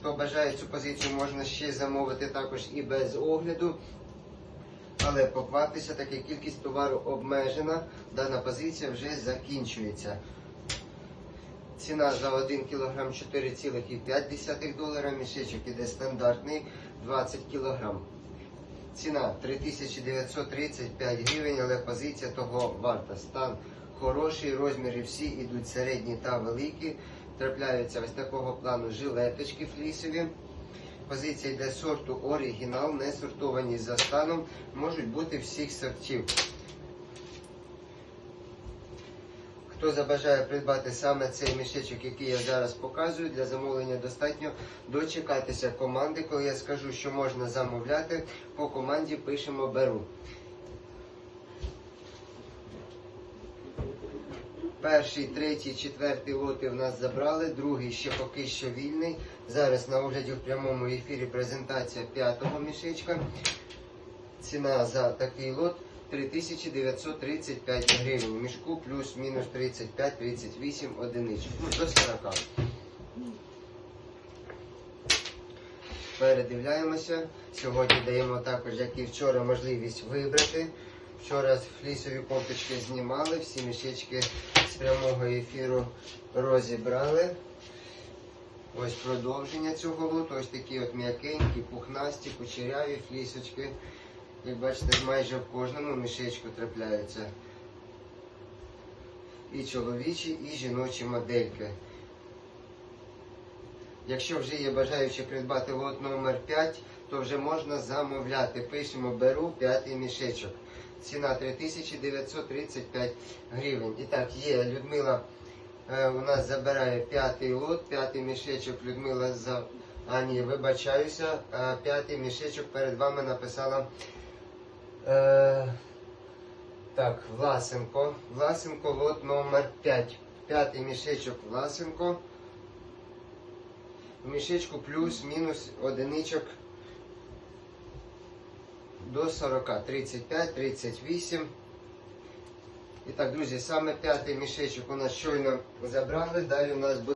Хто бажає цю позицію, можна ще замовити також і без огляду. Але покваптеся, так кількість товару обмежена, дана позиція вже закінчується. Ціна за 1 кг 4,5 долара, мішечок іде стандартний 20 кг. Ціна 3935 гривень, але позиція того варта. Стан хороший, розміри всі йдуть середні та великі. Трапляються ось такого плану жилеточки флісові. Позиція йде сорту оригінал, не сортовані за станом, можуть бути всіх сортів. Хто забажає придбати саме цей мішечок, який я зараз показую, для замовлення достатньо дочекатися команди. Коли я скажу, що можна замовляти, по команді пишемо беру. Перший, третій, четвертий лоти в нас забрали, другий ще поки що вільний. Зараз на огляді в прямому ефірі презентація п'ятого мішечка. Ціна за такий лот 3935 гривень. Мішку плюс-мінус 35-38 одиничок. Ну, до 40. Передивляємося. Сьогодні даємо також, як і вчора, можливість вибрати. Вчора флісові кофточки знімали, всі мішечки з прямого ефіру розібрали. Ось продовження цього лоту. Ось такі от м'якенькі, пухнасті, кучеряві флісочки. Як бачите, майже в кожному мішечку трапляються і чоловічі, і жіночі модельки. Якщо вже є бажаючі придбати лот номер 5, то вже можна замовляти. Пишемо беру п'ятий мішечок. Ціна 3935 гривень. І так, є Людмила е, у нас забирає п'ятий лот, п'ятий мішечок Людмила за. А ні, вибачаюся, е, п'ятий мішечок перед вами написала. Е, так, Власенко. Власенко, лот номер 5. П'ятий мішечок Власенко. В мішечку плюс-мінус одиничок до 40. 35, 38. І так, друзі, саме п'ятий мішечок у нас щойно забрали. Далі у нас буде.